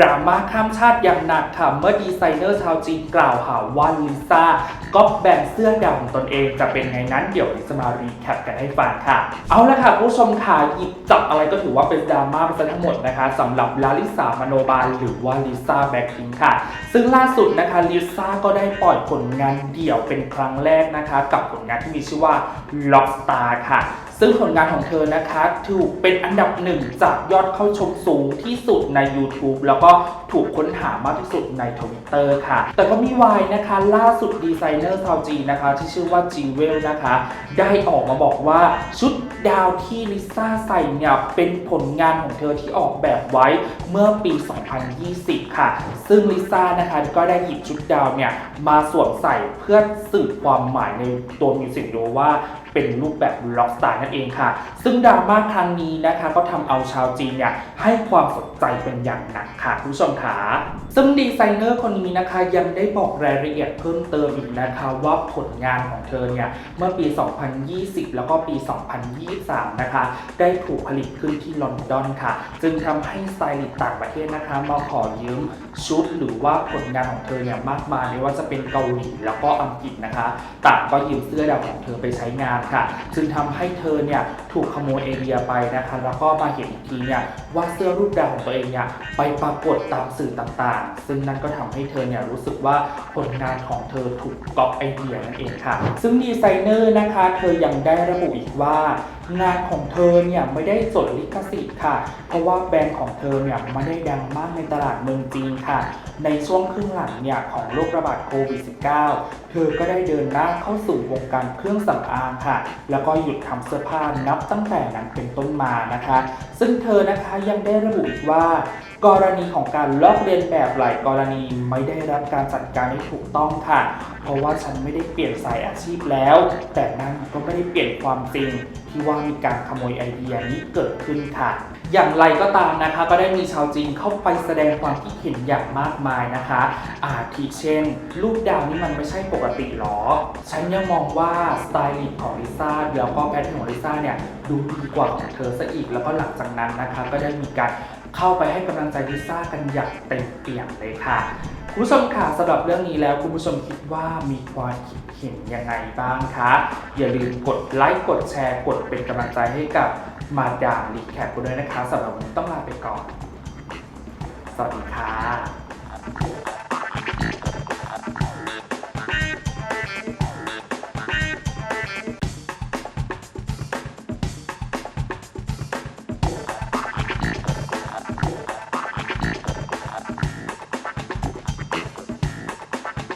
ดราม่าข้ามชาติอย่างหนักค่ะเมื่อดีไซเนอร์ชาวจีนกล่าวหาว่าลิซ่าก๊อปแบรนด์เสื้อดำของตนเองจะเป็นไงนั้นเดี๋ยวลิซมารีแคปกันให้ฟังค่ะ เอาละค่ะผู้ชมค่ะหยิบจับอะไรก็ถือว่าเป็นดราม่าไปซะทั้งหมดนะคะสำหรับลาลิสามโนบาลหรือว่าลิซ่าแบ็คพิงค่ะ ซึ่งล่าสุดนะคะลิซ่าก็ได้ปล่อยผลงานเดี่ยวเป็นครั้งแรกนะคะ กับผลงานที่มีชื่อว่า Lockstar ค่ะ ซึ่งผลงานของเธอนะคะถูกเป็นอันดับหนึ่งจากยอดเข้าชมสูงที่สุดใน YouTube แล้วก็ถูกค้นหามากที่สุดใน Twitter ค่ะ แต่ก็มีวายนะคะล่าสุดดีไซเนอร์ชาวจีนนะคะ ที่ชื่อว่าจีเวลนะคะ ได้ออกมาบอกว่าชุดดาวที่ลิซ่าใส่เนี่ยเป็นผลงานของเธอที่ออกแบบไว้เมื่อปี 2020 ค่ะ ซึ่งลิซ่านะคะก็ได้หยิบชุดดาวเนี่ยมาสวมใส่เพื่อสื่อความหมายในตัวมิวสิกวิดีโอว่าเป็นรูปแบบล็อกสไตล์นั่นเองค่ะ ซึ่งดราม่าครั้งนี้นะคะก็ทำเอาชาวจีนเนี่ยให้ความสนใจเป็นอย่างหนักค่ะคุณผู้ชมค่ะซึ่งดีไซเนอร์คนนี้นะคะยังได้บอกรายละเอียดเพิ่มเติมอีกนะคะว่าผลงานของเธอเนี่ยเมื่อปี 2020 แล้วก็ปี 2023 นะคะ ได้ถูกผลิตขึ้นที่ลอนดอนค่ะ จึงทำให้สไตลิสต์ต่างประเทศนะคะมาขอยืม ชุดหรือว่าผลงานของเธอเนี่ยมากมายไม่ว่าจะเป็นเกาหลีแล้วก็อังกฤษนะคะต่างก็ยืมเสื้อดำของเธอไปใช้งานค่ะจึงทำให้เธอเนี่ยถูกขโมยไอเดียไปนะคะแล้วก็มาเห็นอีกทีเนี่ยว่าเสื้อรูปดาวของตัวเองเนี่ยไปปรากฏตามสื่อต่างๆ ซึ่งนั่นก็ทำให้เธอเนี่ยรู้สึกว่าผลงานของเธอถูกก๊อปไอเดียนั่นเองค่ะ ซึ่งดีไซเนอร์นะคะ เธอยังได้ระบุอีกว่า งานของเธอเนี่ยไม่ได้จดลิขสิทธิ์ค่ะ เพราะว่าแบรนด์ของเธอเนี่ยไม่ได้ดังมากในตลาดเมืองจีนค่ะ ในช่วงครึ่งหลังเนี่ยของโรคระบาดโควิด -19 เธอก็ได้เดินหน้าเข้าสู่วงการเครื่องสำอางค่ะ แล้วก็หยุดทำเสื้อผ้านับตั้งแต่นั้นเป็นต้นมานะคะ ซึ่งเธอนะคะยังได้ระบุอีกว่ากรณีของการลอกเลียนแบบหลายกรณีไม่ได้รับการจัดการที่ถูกต้องค่ะ เพราะว่าฉันไม่ได้เปลี่ยนสายอาชีพแล้ว แต่นั่นก็ไม่ได้เปลี่ยนความจริงที่ว่ามีการขโมยไอเดียนี้เกิดขึ้นค่ะ อย่างไรก็ตามนะคะ ก็ได้มีชาวจีนเข้าไปแสดงความคิดเห็นอย่างมากมายนะคะ อาทิเช่น รูปดาวนี้มันไม่ใช่ปกติหรอ ฉันยังมองว่าสไตล์ของลิซ่าแล้วก็แพทของลิซ่าเนี่ยดูดีกว่าของเธอซะอีกแล้วก็หลังจากนั้นนะคะ ก็ได้มีการ เข้าไปให้กำลังใจลิซ่ากันอย่างเต็มเปี่ยมเลยค่ะ คุณผู้ชมค่ะสำหรับเรื่องนี้แล้วคุณผู้ชมคิดว่ามีความคิดเห็นยังไงบ้างคะอย่าลืมกดไลค์กดแชร์กดเป็นกำลังใจให้กับมาดามรีแคปกันด้วยนะคะสำหรับวันนี้ต้องลาไปก่อน สวัสดีค่ะ